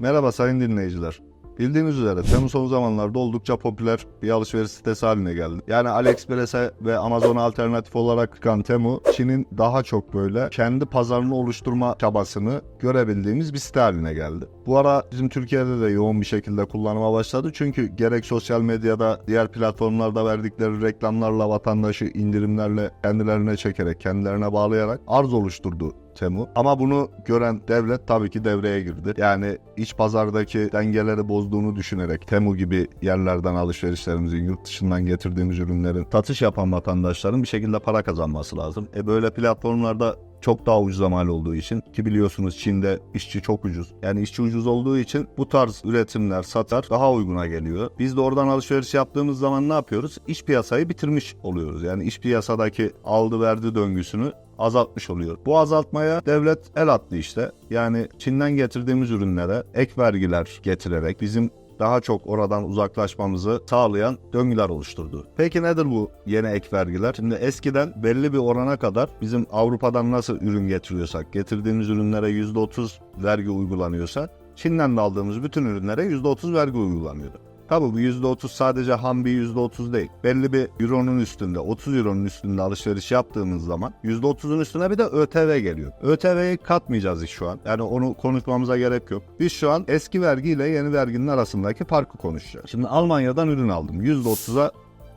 Merhaba sayın dinleyiciler. Bildiğiniz üzere Temu son zamanlarda oldukça popüler bir alışveriş sitesi haline geldi. Yani AliExpress'e ve Amazon'a alternatif olarak çıkan Temu, Çin'in daha çok böyle kendi pazarını oluşturma çabasını görebildiğimiz bir site haline geldi. Bu ara bizim Türkiye'de de yoğun bir şekilde kullanıma başladı. Çünkü gerek sosyal medyada, diğer platformlarda verdikleri reklamlarla vatandaşı indirimlerle kendilerine çekerek, kendilerine bağlayarak arz oluşturdu Temu. Ama bunu gören devlet tabii ki devreye girdi. Yani iç pazardaki dengeleri bozduğunu düşünerek Temu gibi yerlerden alışverişlerimizin, yurt dışından getirdiğimiz ürünlerin satış yapan vatandaşların bir şekilde para kazanması lazım. E böyle platformlarda çok daha ucuza mal olduğu için ki biliyorsunuz Çin'de işçi çok ucuz. Yani işçi ucuz olduğu için bu tarz üretimler, satar daha uyguna geliyor. Biz de oradan alışveriş yaptığımız zaman ne yapıyoruz? İç piyasayı bitirmiş oluyoruz. Yani iç piyasadaki aldı verdi döngüsünü azaltmış oluyor. Bu azaltmaya devlet el attı işte. Yani Çin'den getirdiğimiz ürünlere ek vergiler getirerek bizim daha çok oradan uzaklaşmamızı sağlayan döngüler oluşturdu. Peki nedir bu yeni ek vergiler? Şimdi eskiden belli bir orana kadar bizim Avrupa'dan nasıl ürün getiriyorsak, getirdiğimiz ürünlere %30 vergi uygulanıyorsa, Çin'den de aldığımız bütün ürünlere %30 vergi uygulanıyordu. Tabi bu %30 sadece ham bir %30 değil. Belli bir euronun üstünde, 30 euronun üstünde alışveriş yaptığımız zaman %30'un üstüne bir de ÖTV geliyor. ÖTV'yi katmayacağız şu an. Yani onu konuşmamıza gerek yok. Biz şu an eski vergi ile yeni verginin arasındaki farkı konuşacağız. Şimdi Almanya'dan ürün aldım. %30'a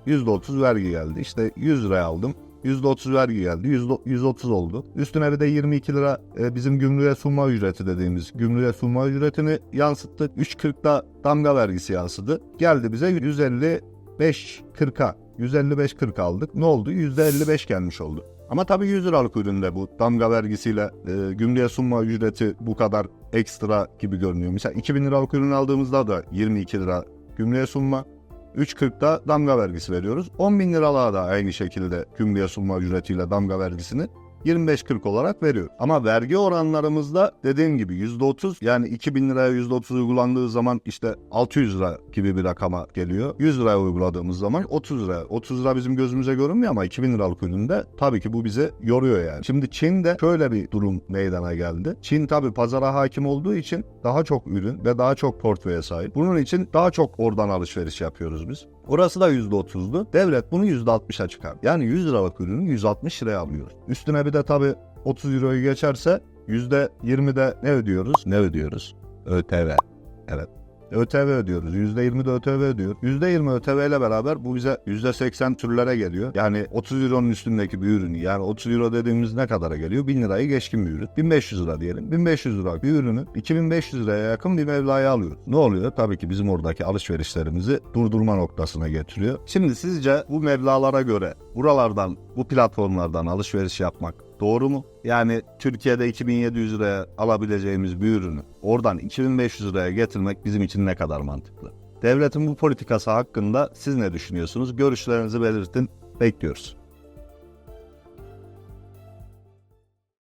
%30 vergi geldi. İşte 100 liraya aldım. %30 vergi geldi. %, 130 oldu. Üstüne bir de 22 lira e, bizim gümrüğe sunma ücreti dediğimiz gümrüğe sunma ücretini yansıttık. 3.40'da damga vergisi yansıdı. Geldi bize 155 40'a 155 40 aldık. Ne oldu? %55 gelmiş oldu. Ama tabii 100 liralık üründe bu damga vergisiyle e, gümrüğe sunma ücreti bu kadar ekstra gibi görünüyor. Mesela 2000 liralık ürün aldığımızda da 22 lira gümrüğe sunma 3.40'da damga vergisi veriyoruz. 10 bin liralığa da aynı şekilde gümrüğe sunma ücretiyle damga vergisini 25-40 olarak veriyor. Ama vergi oranlarımızda dediğim gibi %30 yani 2000 liraya %30 uygulandığı zaman işte 600 lira gibi bir rakama geliyor. 100 liraya uyguladığımız zaman 30 lira. 30 lira bizim gözümüze görünmüyor ama 2000 liralık üründe tabii ki bu bize yoruyor yani. Şimdi Çin'de şöyle bir durum meydana geldi. Çin tabii pazara hakim olduğu için daha çok ürün ve daha çok portföye sahip. Bunun için daha çok oradan alışveriş yapıyoruz biz. Orası da %30'du. Devlet bunu %60'a çıkardı. Yani 100 liralık ürünü 160 liraya alıyoruz. Üstüne bir de tabii 30 euroyu geçerse %20'de ne ödüyoruz? Ne ödüyoruz? ÖTV. Evet. ÖTV ödüyoruz. %20 de ÖTV ödüyor. %20 ÖTV ile beraber bu bize %80 türlere geliyor. Yani 30 euronun üstündeki bir ürünü yani 30 euro dediğimiz ne kadara geliyor? 1000 lirayı geçkin bir ürün. 1500 lira diyelim. 1500 lira bir ürünü 2500 liraya yakın bir mevlaya alıyoruz. Ne oluyor? Tabii ki bizim oradaki alışverişlerimizi durdurma noktasına getiriyor. Şimdi sizce bu mevlalara göre buralardan, bu platformlardan alışveriş yapmak Doğru mu? Yani Türkiye'de 2700 liraya alabileceğimiz bir ürünü oradan 2500 liraya getirmek bizim için ne kadar mantıklı? Devletin bu politikası hakkında siz ne düşünüyorsunuz? Görüşlerinizi belirtin. Bekliyoruz.